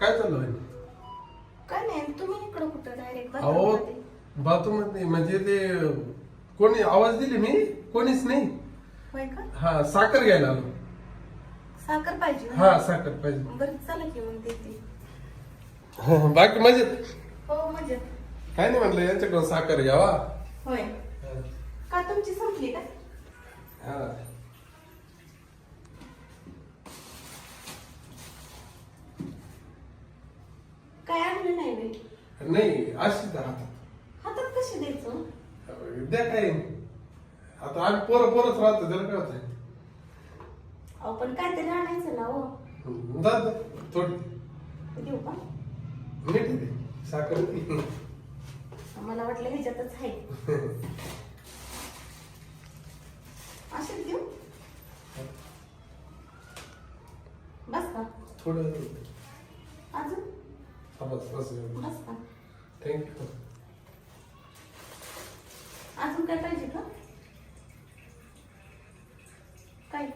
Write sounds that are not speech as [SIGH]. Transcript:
काय चाललं काय नाही बाथरूममध्ये म्हणजे ते कोणी आवाज दिली मी? कोणीच नाही. हा साखर घ्यायला आलो. साखर पाहिजे हा साखर पाहिजे. की [LAUGHS] बाकी मजेत? हो म्हणजे काय नाही म्हणलं यांच्याकडून साखर घ्यावा. होय. का तुमची संपली का? हा. आणलं नाही बाई. नाही अशीच राहतात हातात. कशी द्यायचं? द्या काय? आता आम्ही पोरं पोरच राहतो त्याला काय होतंय? अहो पण काहीतरी आणायचं ना हो? जा जा, थोडी. देऊ का? मीठ दे साखर दे. मला वाटलं ह्याच्यातच आहे. असेच देऊ? बस का? थोडं बस बस बस का थँक्यू अजून काय पाहिजे का काय